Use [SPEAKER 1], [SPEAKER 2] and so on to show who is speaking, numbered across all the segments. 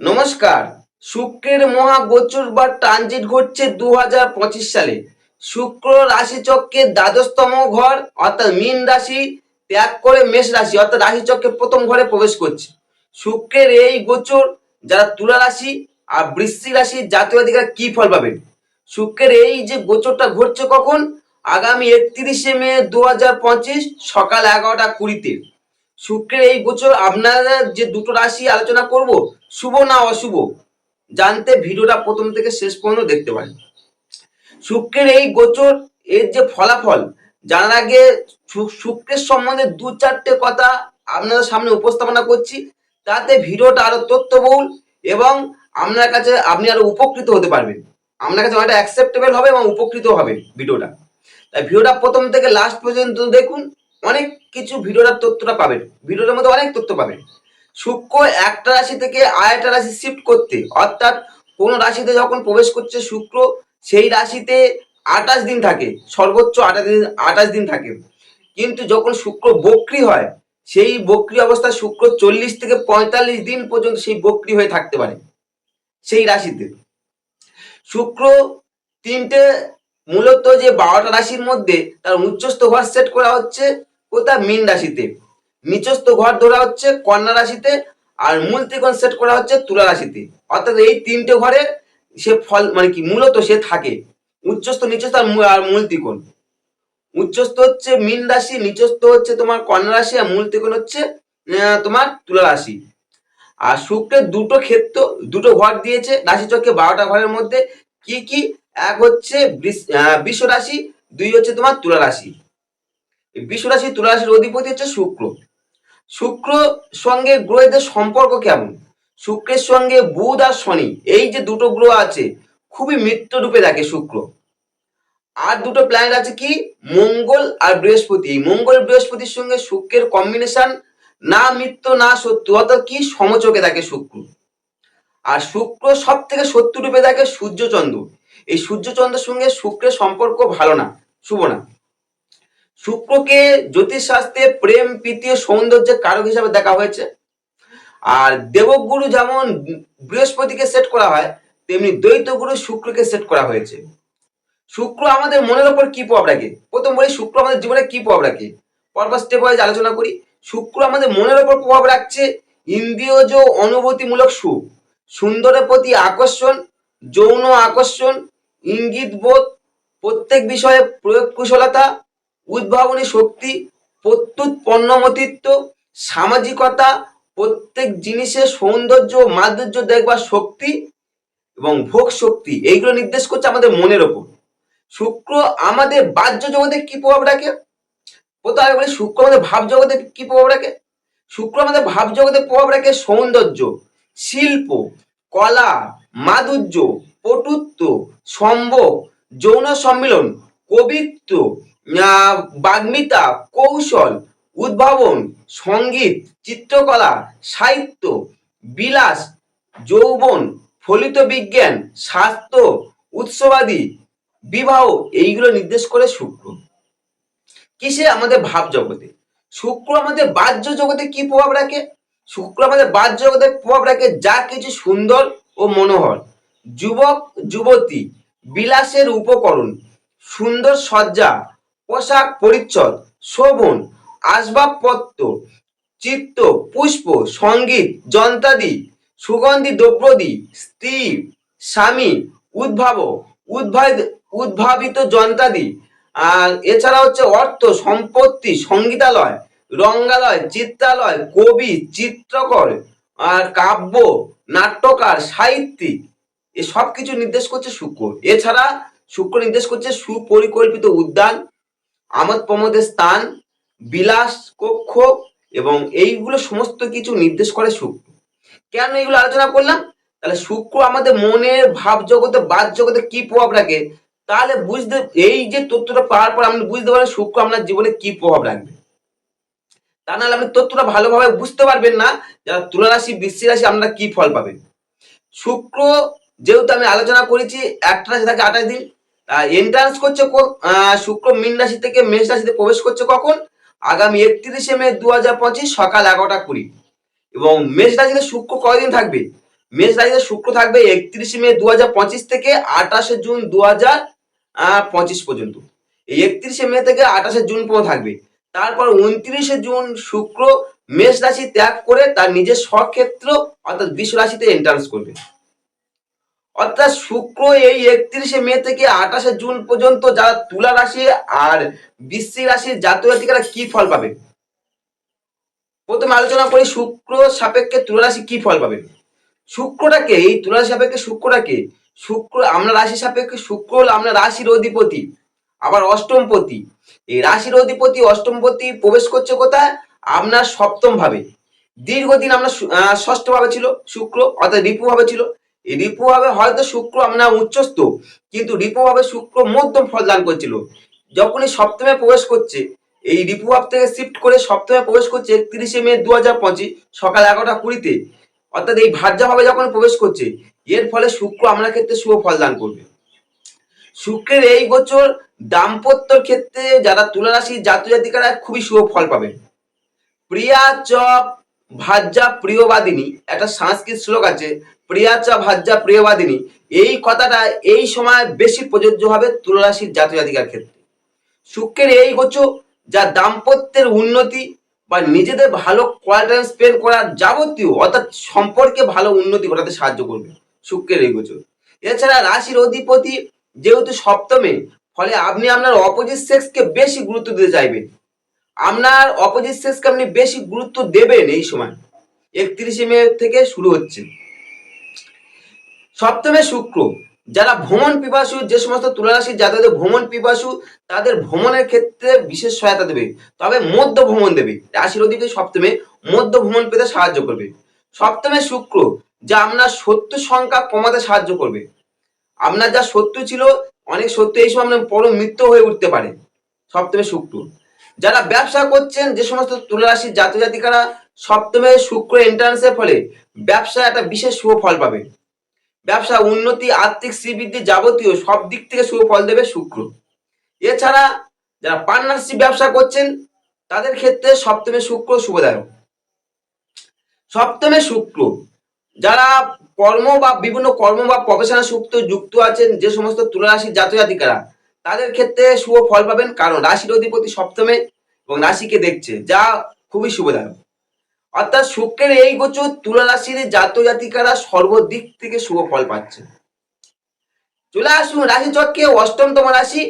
[SPEAKER 1] নমস্কার। শুক্রের মহা গোচর বা ট্রানজিট ঘটছে দু হাজার পঁচিশ সালে। শুক্র রাশি চক্রের দ্বাদশতম ঘর, অর্থাৎ মীন রাশি, ত্যাগ করে মেষ রাশি, অর্থাৎ রাশি চক্রের প্রথম ঘরে প্রবেশ করছে। শুক্রের এই গোচর, যারা তুলা রাশি আর বৃষ্টি রাশির জাতীয় অধিকার কি ফল পাবেন? শুক্রের এই যে গোচরটা ঘটছে কখন? আগামী একত্রিশে মে দু হাজার পঁচিশ, সকাল এগারোটা কুড়িতে। শুক্রের এই গোচর আপনারা যে দুটো রাশি আলোচনা করব শুভ না অশুভ, জানতে ভিডিওটা প্রথম থেকে শেষ পর্যন্ত দেখতে পারেন। শুক্রের এই গোচর, এর যে ফলাফল, জানার আগে শুক্রের সম্বন্ধে দু চারটে কথা আপনাদের সামনে উপস্থাপনা করছি। তাতে ভিডিওটা আরও তথ্যবহুল এবং আপনার কাছে আপনি আরও উপকৃত হতে পারবেন। আপনার কাছে অনেকটা অ্যাকসেপ্টেবল হবে এবং উপকৃত হবে ভিডিওটা। তাই ভিডিওটা প্রথম থেকে লাস্ট পর্যন্ত দেখুন, অনেক কিছু ভিডিওটার তথ্যটা পাবেন। ভিডিওটার মধ্যে অনেক তথ্য পাবেন। শুক্র একটা রাশি থেকে আরেকটা রাশি শিফট করতে। অর্থাৎ কোন রাশিতে যখন প্রবেশ করছে শুক্র, সেই রাশিতে আঠাশ দিন থাকে, সর্বোচ্চ আঠাশ দিন আঠাশ দিন থাকে। কিন্তু যখন শুক্র বক্রি হয়, সেই বক্রি অবস্থায় শুক্র চল্লিশ থেকে পঁয়তাল্লিশ দিন পর্যন্ত সেই বক্রি হয়ে থাকতে পারে, সেই রাশিতে। শুক্র তিনটে মূলত যে বারোটা রাশির মধ্যে তার উচ্চস্থ ঘর সেট করা হচ্ছে কোথায়? মীন রাশিতে। নিচস্থ ঘর ধরা হচ্ছে কন্যা রাশিতে আর মূল ত্রিকোণ সেট করা হচ্ছে তুলা রাশিতে। অর্থাৎ এই তিনটে ঘরে সে ফল মানে কি মূলত সে থাকে। উচ্চস্থ নিচস্থ আর মূল ত্রিকোণ। উচ্চস্থ হচ্ছে মীন রাশি নিচস্থ হচ্ছে তোমার কন্যা রাশি আর মূল ত্রিকোণ হচ্ছে তোমার তুলা রাশি। আর শুক্রের দুটো ক্ষেত্র দুটো ঘর দিয়েছে রাশি চক্রে বারোটা ঘরের মধ্যে। কি কি? এক হচ্ছে আহ, রাশি দুই হচ্ছে তোমার তুলা রাশি। বৃষ রাশি তুলা রাশির অধিপতি হচ্ছে শুক্র। শুক্র সঙ্গে গ্রহদের সম্পর্ক কেমন? শুক্রের সঙ্গে বুধ আর শনি, এই যে দুটো গ্রহ আছে, খুবই মিত্র রূপে দেখে শুক্র। আর দুটো প্ল্যানেট আছে কি? মঙ্গল আর বৃহস্পতি। মঙ্গল বৃহস্পতির সঙ্গে শুক্রের কম্বিনেশন না মিত্র, না শত্রু, অর্থাৎ কি? সমচোখে দেখে শুক্র। আর শুক্র সব থেকে শত্রু রূপে দেখে সূর্যচন্দ্র। এই সূর্যচন্দ্রের সঙ্গে শুক্রের সম্পর্ক ভালো না, শুভ না। শুক্রকে জ্যোতিষশাস্ত্রে প্রেম, প্রীতি ও সৌন্দর্যের কারক হিসাবে দেখা হয়েছে। আর দেবগুরু যেমন বৃহস্পতিকে সেট করা হয়, তেমনি দ্বৈত গুরু শুক্রকে সেট করা হয়েছে। শুক্র আমাদের মনের ওপর কি প্রভাব রাখে? প্রথম বলি, শুক্র আমাদের জীবনে কি প্রভাব রাখে? পরপর স্টেপ ওয়াইজ আলোচনা করি। শুক্র আমাদের মনের ওপর প্রভাব রাখছে ইন্দ্রিয়জ অনুভূতিমূলক সুখ, সুন্দরের প্রতি আকর্ষণ, যৌন আকর্ষণ ইঙ্গিত বোধ প্রত্যেক বিষয়ে প্রয়োগ কুশলতা উদ্ভাবনী শক্তি, প্রত্যুত পণ্যমতিত্ব, সামাজিকতা, প্রত্যেক জিনিসের সৌন্দর্য মাধুর্য দেখবার শক্তি এবং ভোগ শক্তি, এইগুলো নির্দেশ করছে আমাদের মনের ওপর। শুক্র আমাদের বাহ্য জগতে কি প্রভাব রাখে? প্রথমে বলি শুক্র আমাদের ভাব জগতে কি প্রভাব রাখে? শুক্র আমাদের ভাব জগতে প্রভাব রাখে সৌন্দর্য, শিল্প, কলা, মাধুর্য, পটুত্ব সম্ভব যৌন সম্মিলন, কবিত্ব বাগ্মিতা, কৌশল, উদ্ভাবন, সংগীত, চিত্রকলা, সাহিত্য, বিলাস, যৌবন, ফলিত বিজ্ঞান, স্বাস্থ্য, উৎসবাদী, বিবাহ, এইগুলো নির্দেশ করে শুক্র। কিসে আমাদের ভাব জগতে? শুক্র আমাদের বাহ্য জগতে কি প্রভাব রাখে? শুক্র আমাদের বাহ্য জগতে প্রভাব রাখে যা কিছু সুন্দর ও মনোহর। যুবক, যুবতী, বিলাসের উপকরণ, সুন্দর সজ্জা পোশাক পরিচ্ছদ, শোভন, আসবাবপত্র, চিত্ত, পুষ্প, সংগীত, যন্ত্রাদি, সুগন্ধি দ্রব্যাদি, স্ত্রী, স্বামী উদ্ভাবক উদ্ভাব, উদ্ভাবিত যন্ত্রাদি। আর এছাড়া হচ্ছে অর্থ, সম্পত্তি, সঙ্গীতালয়, রঙ্গালয়, চিত্রালয়, কবি, চিত্রকর, আর কাব্য, নাট্যকার, সাহিত্যিক, এ সব কিছু নির্দেশ করছে শুক্র। এছাড়া শুক্র নির্দেশ করছে সুপরিকল্পিত উদ্যান আমোদ প্রমোদের স্থান, বিলাস কক্ষ এবং এইগুলো সমস্ত কিছু নির্দেশ করে শুক্র। কেন এগুলো আলোচনা করলাম? তাহলে শুক্র আমাদের মনের ভাব জগতে, বাদ জগতে কি প্রভাব রাখে? তাহলে বুঝতে, এই যে তথ্যটা পাওয়ার পর আপনি বুঝতে পারেন শুক্র আপনার জীবনে কি প্রভাব রাখবে। তা নাহলে আপনি তথ্যটা ভালোভাবে বুঝতে পারবেন না যারা তুলা রাশি বৃশ্চিক রাশি আপনারা কি ফল পাবেন। শুক্র, যেহেতু আমি আলোচনা করেছি একটা রাশি থাকে আঠাশ দিন এন্ট্রান্স করছে শুক্র, মীন রাশি থেকে মেষ রাশিতে প্রবেশ করছে কখন? আগামী একত্রিশে মে দু হাজার পঁচিশ সকাল এগারোটা কুড়ি। এবং মেষ রাশিতে শুক্র কয়দিন থাকবে? মেষ রাশিতে শুক্র থাকবে একত্রিশে মে দু হাজার পঁচিশ থেকে আঠাশে জুন দু হাজার পঁচিশ পর্যন্ত। এই একত্রিশে মে থেকে আঠাশে জুন পর্যন্ত থাকবে। তারপর উনত্রিশে জুন শুক্র মেষ রাশি ত্যাগ করে তার নিজের স্বক্ষেত্র অর্থাৎ বিশ্ব রাশিতে এন্ট্রান্স করবে। অর্থাৎ শুক্র এই একত্রিশে মে থেকে আঠাশে জুন পর্যন্ত যারা তুলা রাশি আর বৃশ্চিক রাশির জাতীয় কি ফল পাবে? প্রথমে আলোচনা করি শুক্র সাপেক্ষে তুলা রাশি কি ফল পাবে? শুক্রটাকে এই তুলা সাপেক্ষে শুক্রটাকে শুক্র আমরা রাশি সাপেক্ষে শুক্র আমরা রাশির অধিপতি, আবার অষ্টমপতি। এই রাশির অধিপতি, অষ্টমপতি প্রবেশ করছে কোথায়? আপনার সপ্তম ভাবে। দীর্ঘদিন আমরা ষষ্ঠ ভাবে ছিল শুক্র, অর্থাৎ রিপু ভাবে ছিল। রিপু ভাবে হয়তো শুক্র আপনার উচ্চস্থ, কিন্তু রিপু ভাবে শুক্র মধ্যম ফল দান করছিল। যখনই সপ্তমে প্রবেশ করছে, এই রিপু ভাব থেকে শিফট করে সপ্তমে প্রবেশ করছে একত্রিশে মে দু হাজার পঁচিশ, সকাল এগারোটা কুড়িতে। অর্থাৎ এই ভার্যাভাবে যখন প্রবেশ করছে, এর ফলে শুক্র আপনার ক্ষেত্রে শুভ ফল দান করবে। শুক্রের এই গোচর দাম্পত্যর ক্ষেত্রে যারা তুলা রাশির জাতীয় জাতিকারা খুবই শুভ ফল পাবে প্রিয়া চপ ভাজ্যা প্রিয়বাদিনী, একটা সংস্কৃত শ্লোক আছে প্রিয়া চ ভাজ্যা প্রিয়বাদিনী, এই কথাটা এই সময় বেশি প্রযোজ্য হবে তুলা রাশির জাতীয় জাতিকার ক্ষেত্রে। শুক্রের এই গোচর যা দাম্পত্যের উন্নতি বা নিজেদের ভালো কোয়ালিটাইম স্পেন্ড করার যাবতীয়, অর্থাৎ সম্পর্কে ভালো উন্নতি ঘটাতে সাহায্য করবে শুক্রের এই গোচর। এছাড়া রাশির অধিপতি যেহেতু সপ্তমে, ফলে আপনি আপনার অপোজিট সেক্সকে বেশি গুরুত্ব দিতে চাইবেন। আপনার অপোজিট সেক্সকে আপনি বেশি গুরুত্ব দেবেন এই সময়। একত্রিশে মে থেকে শুরু হচ্ছে। সপ্তমে শুক্র, যারা ভ্রমণ পিপাসু, যে সমস্ত তুলারাশির যাদের ভ্রমণ পিপাসু, তাদের ভ্রমণের ক্ষেত্রে বিশেষ সহায়তা দেবে। তবে মধ্য ভ্রমণ দেবে। রাশির অধিপতি সপ্তমে মধ্য ভ্রমণ পেতে সাহায্য করবে। সপ্তমে শুক্র, যা আপনার শত্রু সংখ্যা কমাতে সাহায্য করবে। আপনার যা শত্রু ছিল, অনেক শত্রু এই সময় আপনার বড় মৃত্যু হয়ে উঠতে পারে। সপ্তমে শুক্র, যারা ব্যবসা করছেন, যে সমস্ত তুলারাশির জাতীয় জাতিকারা সপ্তমে শুক্র এন্ট্রান্সের ফলে ব্যবসা একটা বিশেষ শুভ ফল পাবে। ব্যবসা, উন্নতি, আর্থিক শ্রীবৃদ্ধি যাবতীয় সব দিক থেকে শুভ ফল দেবে শুক্র। এছাড়া যারা পার্টনারশিপ ব্যবসা করছেন, তাদের ক্ষেত্রে সপ্তমে শুক্র শুভদায়ক। সপ্তমে শুক্র, যারা কর্ম বা বিভিন্ন কর্ম বা প্রফেশনাল সুক্ত যুক্ত আছেন, যে সমস্ত তুলারাশির জাতীয় জাতিকারা তাদের ক্ষেত্রে শুভ ফল পাবেন কারণ রাশির অধিপতি সপ্তমে এবং রাশিকে দেখছে, যা খুবই শুভদায়ক। অর্থাৎ শুক্রের এই গোচর তুলা রাশির জাত জাতিকারা সর্বদিক থেকে শুভ ফল পাচ্ছে। চলে আসুন রাশি চক্রে অষ্টমতম রাশি,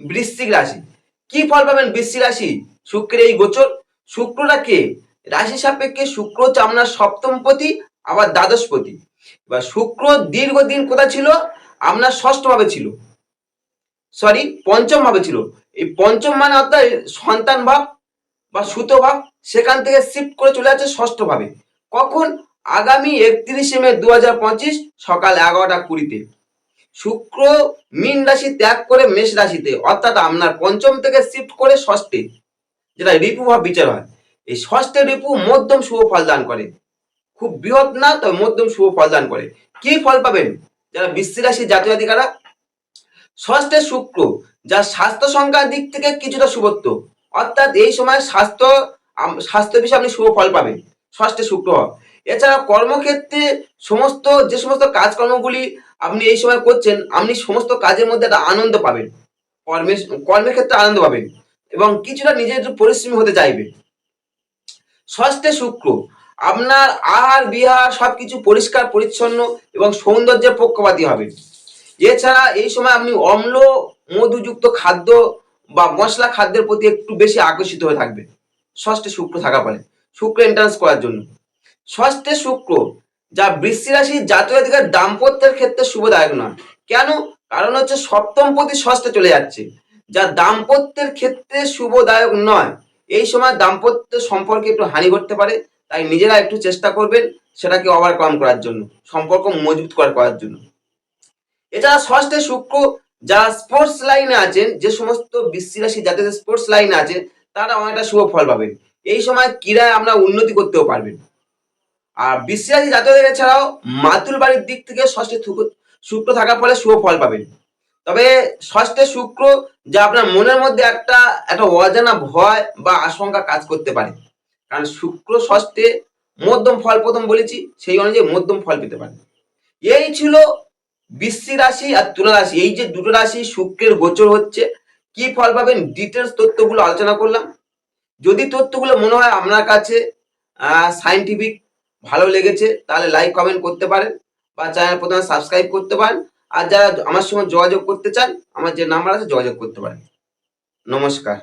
[SPEAKER 1] বৃশ্চিক রাশি। কি ফল পাবেন বৃশ্চিক রাশি? শুক্রের এই গোচর। শুক্রটাকে রাশি সাপেক্ষে শুক্র হচ্ছে আপনার সপ্তম সপ্তমপতি, আবার দ্বাদশ দ্বাদশপতি। এবার শুক্র দীর্ঘদিন কোথা ছিল? আপনার ষষ্ঠ ভাবে ছিল। সরি পঞ্চম ভাবে ছিল। এই পঞ্চম মানে অর্থাৎ সন্তান ভাব বা সুত ভাব। সেখান থেকে শিফট করে চলে যাচ্ছে ষষ্ঠ ভাবে কখন? আগামী একত্রিশে মে দু হাজার পঁচিশ সকাল এগারোটা কুড়িতে। শুক্র মীন রাশি ত্যাগ করে মেষ রাশিতে, অর্থাৎ আপনার পঞ্চম থেকে শিফট করে ষষ্ঠে, যেটা রিপু ভাব বিচার হয়। এই ষষ্ঠে রিপু মধ্যম শুভ ফল দান করে। খুব বৃহৎ না, তবে মধ্যম শুভ ফল দান করে। কি ফল পাবেন? যারা বৃশ্চিক রাশির জাতীয় অধিকারা ষষ্ঠে শুক্র, যা স্বাস্থ্য সংখ্যার দিক থেকে কিছুটা শুভত্ব। অর্থাৎ এই সময় স্বাস্থ্য স্বাস্থ্য বিষয়ে আপনি শুভ ফল পাবেন, ষষ্ঠে শুক্র। এছাড়া কর্মক্ষেত্রে সমস্ত, যে সমস্ত কাজকর্মগুলি আপনি এই সময় করছেন, আপনি সমস্ত কাজের মধ্যে একটা আনন্দ পাবেন, কর্মের কর্মের ক্ষেত্রে আনন্দ পাবেন এবং কিছুটা নিজের পরিশ্রমী হতে চাইবে ষষ্ঠে শুক্র, আপনার আহার, বিহার সব কিছু পরিষ্কার, পরিচ্ছন্ন এবং সৌন্দর্যের পক্ষপাতী হবে এছাড়া এই সময় আপনি অম্ল, মধুযুক্ত খাদ্য বা মশলা খাদ্যের প্রতি একটু বেশি আকর্ষিত হয়ে থাকবেন। ষষ্ঠে শুক্র থাকা ফলে শুক্র এন্ট্রান্স করার জন্য। ষষ্ঠে শুক্র, যা বৃষ্টি রাশির জাতীয় দাম্পত্যের ক্ষেত্রে শুভদায়ক নয়। কেন? কারণ হচ্ছে সপ্তম প্রতি ষষ্ঠে চলে যাচ্ছে। যা দাম্পত্যের ক্ষেত্রে শুভদায়ক নয়। এই সময় দাম্পত্য সম্পর্কে একটু হানি ঘটতে পারে, তাই নিজেরা একটু চেষ্টা করবেন সেটাকে ওভারকাম করার জন্য, সম্পর্ক মজবুত করার করার জন্য। এছাড়া ষষ্ঠে শুক্র যারা স্পোর্টস লাইনে আছেন, যে সমস্ত বৃষ্টি রাশি যাদের স্পোর্টস লাইনে আছেন তারা অনেকটা শুভ ফল পাবেন এই সময় ক্রীড়ায় আমরা উন্নতি করতেও পারবেন আর রাশি জাতকদের এছাড়াও মাতুল বাড়ির দিক থেকে ষষ্ঠে শুক্র থাকার ফলে শুভ ফল পাবেন তবে ষষ্ঠে শুক্র যা আপনার মনের মধ্যে একটা একটা অজানা ভয় বা আশঙ্কা কাজ করতে পারে। কারণ শুক্র ষষ্ঠে মধ্যম ফল প্রথম বলেছি, সেই অনুযায়ী মধ্যম ফল পেতে পারেন এই ছিল বৃশ্চিক রাশি আর তুলা রাশি। এই যে দুটো রাশি শুক্রের গোচর হচ্ছে কি ফল পাবেন? ডিটেলস তথ্যগুলো আলোচনা করলাম। যদি তথ্যগুলো মনে হয় আপনার কাছে সাইন্টিফিক ভালো লেগেছে, তাহলে লাইক কমেন্ট করতে পারেন বা চ্যানেল প্রথমে সাবস্ক্রাইব করতে পারেন। আর যারা আমার সঙ্গে যোগাযোগ করতে চান, আমার যে নাম্বার আছে, যোগাযোগ করতে পারেন। নমস্কার।